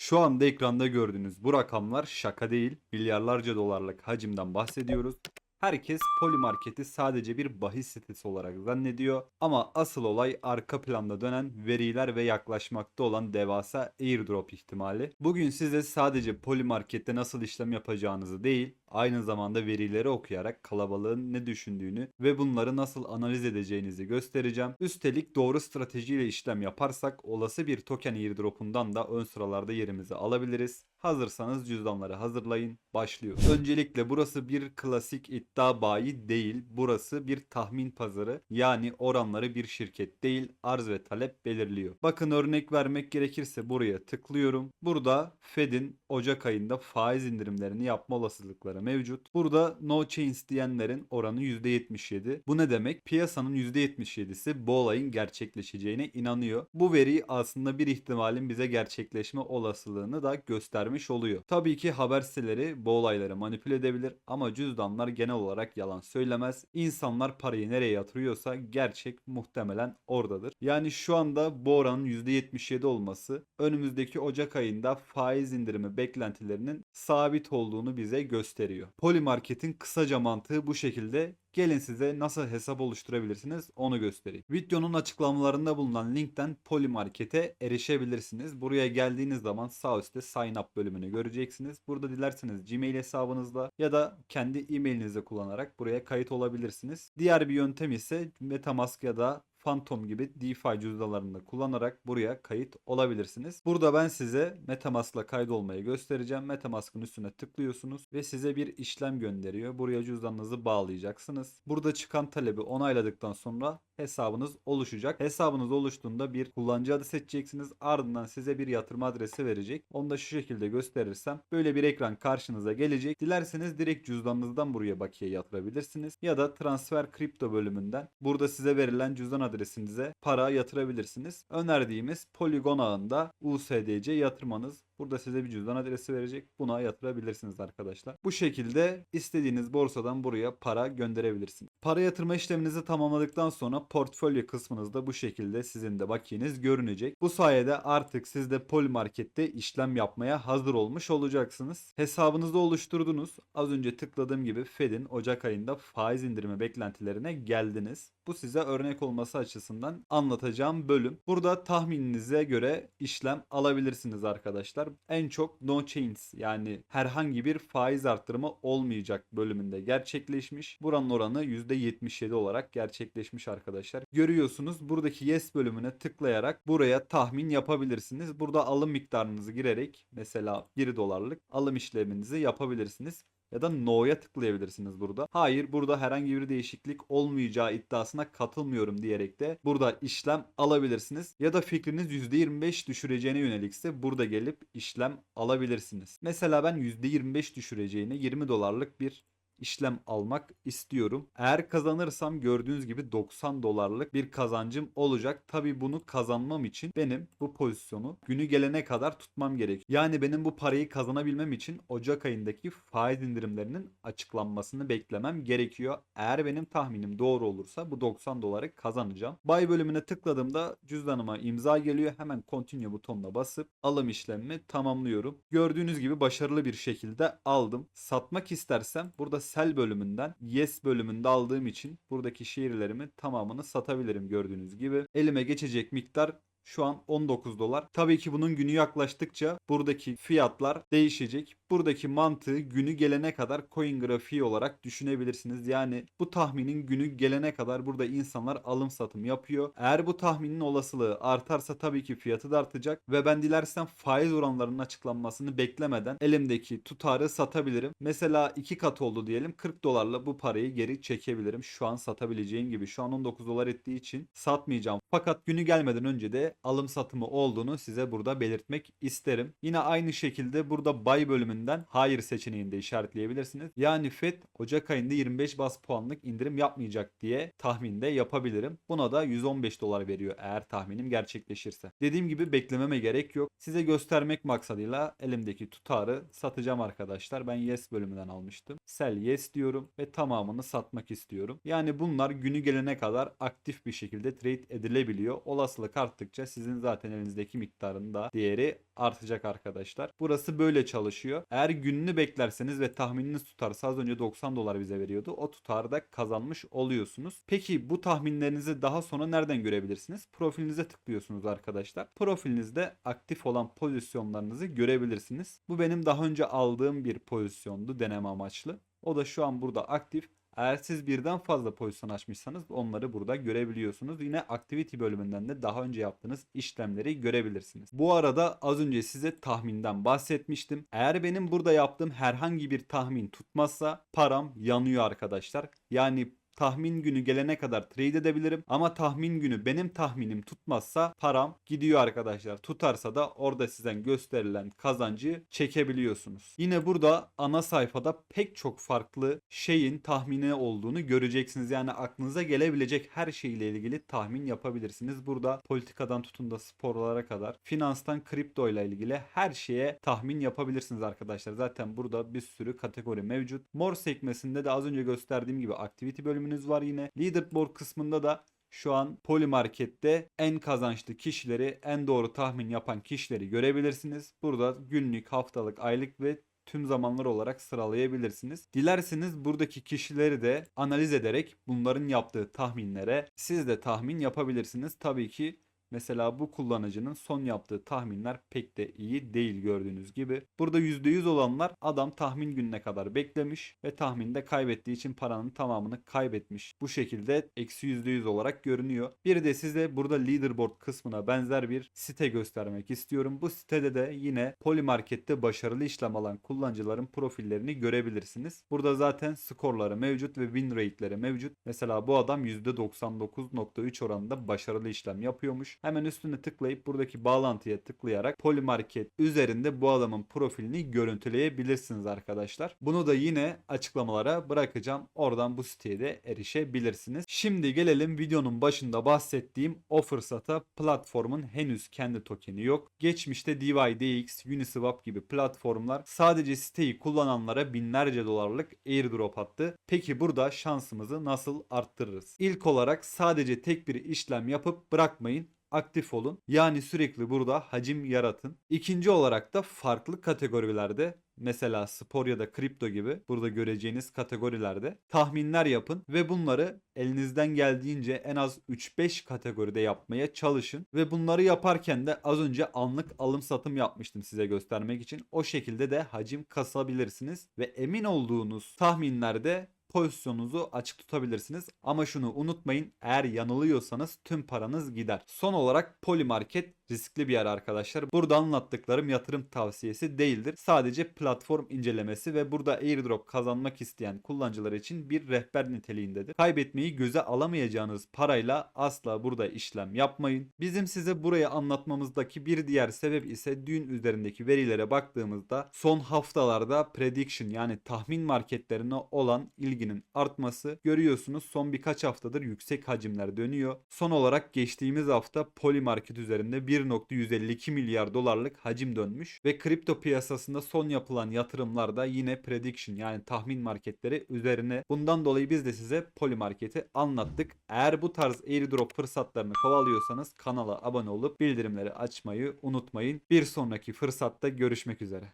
Şu anda ekranda gördüğünüz bu rakamlar şaka değil. Milyarlarca dolarlık hacimden bahsediyoruz. Herkes Polymarket'i sadece bir bahis sitesi olarak zannediyor ama asıl olay arka planda dönen veriler ve yaklaşmakta olan devasa airdrop ihtimali. Bugün size sadece Polymarket'te nasıl işlem yapacağınızı değil, aynı zamanda verileri okuyarak kalabalığın ne düşündüğünü ve bunları nasıl analiz edeceğinizi göstereceğim. Üstelik doğru stratejiyle işlem yaparsak olası bir token airdropundan da ön sıralarda yerimizi alabiliriz. Hazırsanız cüzdanları hazırlayın. Başlıyor. Öncelikle burası bir klasik iddia bayi değil. Burası bir tahmin pazarı. Yani oranları bir şirket değil arz ve talep belirliyor. Bakın örnek vermek gerekirse buraya tıklıyorum. Burada Fed'in Ocak ayında faiz indirimlerini yapma olasılıkları mevcut. Burada no chains diyenlerin oranı %77. Bu ne demek? Piyasanın %77'si bu olayın gerçekleşeceğine inanıyor. Bu veri aslında bir ihtimalin bize gerçekleşme olasılığını da göstermiş oluyor. Tabii ki haber siteleri bu olayları manipüle edebilir ama cüzdanlar genel olarak yalan söylemez. İnsanlar parayı nereye yatırıyorsa gerçek muhtemelen oradadır. Yani şu anda bu oranın %77 olması önümüzdeki Ocak ayında faiz indirimi beklentilerinin sabit olduğunu bize gösteriyor. Polymarket'in kısaca mantığı bu şekilde Gelin size nasıl hesap oluşturabilirsiniz onu göstereyim. Videonun açıklamalarında bulunan linkten Polymarket'e erişebilirsiniz. Buraya geldiğiniz zaman sağ üstte sign up bölümünü göreceksiniz. Burada dilerseniz Gmail hesabınızla ya da kendi e-mailinizi kullanarak buraya kayıt olabilirsiniz. Diğer bir yöntem ise Metamask ya da Phantom gibi DeFi cüzdanlarını da kullanarak buraya kayıt olabilirsiniz. Burada ben size Metamask'la kaydolmayı göstereceğim. Metamask'ın üstüne tıklıyorsunuz ve size bir işlem gönderiyor. Buraya cüzdanınızı bağlayacaksınız. Burada çıkan talebi onayladıktan sonra hesabınız oluşacak. Hesabınız oluştuğunda bir kullanıcı adı seçeceksiniz. Ardından size bir yatırım adresi verecek. Onu da şu şekilde gösterirsem böyle bir ekran karşınıza gelecek. Dilerseniz direkt cüzdanınızdan buraya bakiye yatırabilirsiniz. Ya da transfer kripto bölümünden burada size verilen cüzdan adresinize para yatırabilirsiniz. Önerdiğimiz Polygon ağında USDC yatırmanız Burada size bir cüzdan adresi verecek. Buna yatırabilirsiniz arkadaşlar. Bu şekilde istediğiniz borsadan buraya para gönderebilirsiniz. Para yatırma işleminizi tamamladıktan sonra portfolyo kısmınızda bu şekilde sizin de bakiyeniz görünecek. Bu sayede artık siz de Polymarket'te işlem yapmaya hazır olmuş olacaksınız. Hesabınızı oluşturdunuz. Az önce tıkladığım gibi Fed'in Ocak ayında faiz indirimi beklentilerine geldiniz. Bu size örnek olması açısından anlatacağım bölüm. Burada tahmininize göre işlem alabilirsiniz arkadaşlar. En çok no chains yani herhangi bir faiz arttırımı olmayacak bölümünde gerçekleşmiş. Buranın oranı %77 olarak gerçekleşmiş arkadaşlar. Görüyorsunuz buradaki yes bölümüne tıklayarak buraya tahmin yapabilirsiniz. Burada alım miktarınızı girerek mesela 1 dolarlık alım işleminizi yapabilirsiniz ya da no'ya tıklayabilirsiniz burada. Hayır burada herhangi bir değişiklik olmayacağı iddiasına katılmıyorum diyerek de burada işlem alabilirsiniz. Ya da fikriniz %25 düşüreceğine yönelikse burada gelip işlem alabilirsiniz. Mesela ben %25 düşüreceğine 20 dolarlık bir işlem almak istiyorum. Eğer kazanırsam gördüğünüz gibi 90 dolarlık bir kazancım olacak. Tabi bunu kazanmam için benim bu pozisyonu günü gelene kadar tutmam gerek. Yani benim bu parayı kazanabilmem için Ocak ayındaki faiz indirimlerinin açıklanmasını beklemem gerekiyor. Eğer benim tahminim doğru olursa bu 90 doları kazanacağım. Buy bölümüne tıkladığımda cüzdanıma imza geliyor. Hemen continue butonuna basıp alım işlemimi tamamlıyorum. Gördüğünüz gibi başarılı bir şekilde aldım. Satmak istersem burada sell bölümünden yes bölümünde aldığım için buradaki şiirlerimi tamamını satabilirim gördüğünüz gibi. Elime geçecek miktar şu an 19 dolar. Tabii ki bunun günü yaklaştıkça buradaki fiyatlar değişecek. Buradaki mantığı günü gelene kadar coin grafiği olarak düşünebilirsiniz. Yani bu tahminin günü gelene kadar burada insanlar alım satım yapıyor. Eğer bu tahminin olasılığı artarsa tabii ki fiyatı da artacak ve ben dilersem faiz oranlarının açıklanmasını beklemeden elimdeki tutarı satabilirim. Mesela iki kat oldu diyelim 40 dolarla bu parayı geri çekebilirim. Şu an satabileceğim gibi şu an 19 dolar ettiği için satmayacağım. Fakat günü gelmeden önce de alım satımı olduğunu size burada belirtmek isterim. Yine aynı şekilde burada buy bölümünde bölümünden hayır seçeneğini de işaretleyebilirsiniz. Yani FED Ocak ayında 25 bas puanlık indirim yapmayacak diye tahminde yapabilirim. Buna da 115 dolar veriyor eğer tahminim gerçekleşirse. Dediğim gibi beklememe gerek yok. Size göstermek maksadıyla elimdeki tutarı satacağım arkadaşlar. Ben yes bölümünden almıştım. Sell yes diyorum ve tamamını satmak istiyorum. Yani bunlar günü gelene kadar aktif bir şekilde trade edilebiliyor. Olasılık arttıkça sizin zaten elinizdeki miktarın da değeri artacak arkadaşlar. Burası böyle çalışıyor. Eğer gününü beklerseniz ve tahmininiz tutarsa az önce 90 dolar bize veriyordu. O tutarda kazanmış oluyorsunuz. Peki bu tahminlerinizi daha sonra nereden görebilirsiniz? Profilinize tıklıyorsunuz arkadaşlar. Profilinizde aktif olan pozisyonlarınızı görebilirsiniz. Bu benim daha önce aldığım bir pozisyondu deneme amaçlı. O da şu an burada aktif. Eğer siz birden fazla pozisyon açmışsanız onları burada görebiliyorsunuz. Yine activity bölümünden de daha önce yaptığınız işlemleri görebilirsiniz. Bu arada az önce size tahminden bahsetmiştim. Eğer benim burada yaptığım herhangi bir tahmin tutmazsa param yanıyor arkadaşlar. Yani tahmin günü gelene kadar trade edebilirim. Ama tahmin günü benim tahminim tutmazsa param gidiyor arkadaşlar. Tutarsa da orada sizden gösterilen kazancı çekebiliyorsunuz. Yine burada ana sayfada pek çok farklı şeyin tahmini olduğunu göreceksiniz. Yani aklınıza gelebilecek her şeyle ilgili tahmin yapabilirsiniz. Burada politikadan tutun da sporlara kadar finanstan kripto ile ilgili her şeye tahmin yapabilirsiniz arkadaşlar. Zaten burada bir sürü kategori mevcut. Mor sekmesinde de az önce gösterdiğim gibi activity bölümünüz var yine. Leaderboard kısmında da şu an Polymarket'te en kazançlı kişileri, en doğru tahmin yapan kişileri görebilirsiniz. Burada günlük, haftalık, aylık ve tüm zamanlar olarak sıralayabilirsiniz. Dilerseniz buradaki kişileri de analiz ederek bunların yaptığı tahminlere siz de tahmin yapabilirsiniz. Tabii ki Mesela bu kullanıcının son yaptığı tahminler pek de iyi değil gördüğünüz gibi. Burada %100 olanlar adam tahmin gününe kadar beklemiş ve tahminde kaybettiği için paranın tamamını kaybetmiş. Bu şekilde eksi %100 olarak görünüyor. Bir de size burada leaderboard kısmına benzer bir site göstermek istiyorum. Bu sitede de yine Polymarket'te başarılı işlem alan kullanıcıların profillerini görebilirsiniz. Burada zaten skorları mevcut ve win rate'leri mevcut. Mesela bu adam %99.3 oranında başarılı işlem yapıyormuş. Hemen üstüne tıklayıp buradaki bağlantıya tıklayarak Polymarket üzerinde bu adamın profilini görüntüleyebilirsiniz arkadaşlar. Bunu da yine açıklamalara bırakacağım. Oradan bu siteye de erişebilirsiniz. Şimdi gelelim videonun başında bahsettiğim o fırsata platformun henüz kendi tokeni yok. Geçmişte DYDX, Uniswap gibi platformlar sadece siteyi kullananlara binlerce dolarlık airdrop attı. Peki burada şansımızı nasıl arttırırız? İlk olarak sadece tek bir işlem yapıp bırakmayın aktif olun. Yani sürekli burada hacim yaratın. İkinci olarak da farklı kategorilerde mesela spor ya da kripto gibi burada göreceğiniz kategorilerde tahminler yapın ve bunları elinizden geldiğince en az 3-5 kategoride yapmaya çalışın ve bunları yaparken de az önce anlık alım satım yapmıştım size göstermek için. O şekilde de hacim kasabilirsiniz ve emin olduğunuz tahminlerde pozisyonunuzu açık tutabilirsiniz. Ama şunu unutmayın eğer yanılıyorsanız tüm paranız gider. Son olarak Polymarket riskli bir yer arkadaşlar. Burada anlattıklarım yatırım tavsiyesi değildir. Sadece platform incelemesi ve burada airdrop kazanmak isteyen kullanıcılar için bir rehber niteliğindedir. Kaybetmeyi göze alamayacağınız parayla asla burada işlem yapmayın. Bizim size burayı anlatmamızdaki bir diğer sebep ise dün üzerindeki verilere baktığımızda son haftalarda prediction yani tahmin marketlerine olan ilginin artması görüyorsunuz son birkaç haftadır yüksek hacimler dönüyor. Son olarak geçtiğimiz hafta Polymarket üzerinde bir 1.152 milyar dolarlık hacim dönmüş ve kripto piyasasında son yapılan yatırımlarda yine prediction yani tahmin marketleri üzerine. Bundan dolayı biz de size Polymarket'i anlattık. Eğer bu tarz airdrop fırsatlarını kovalıyorsanız kanala abone olup bildirimleri açmayı unutmayın. Bir sonraki fırsatta görüşmek üzere.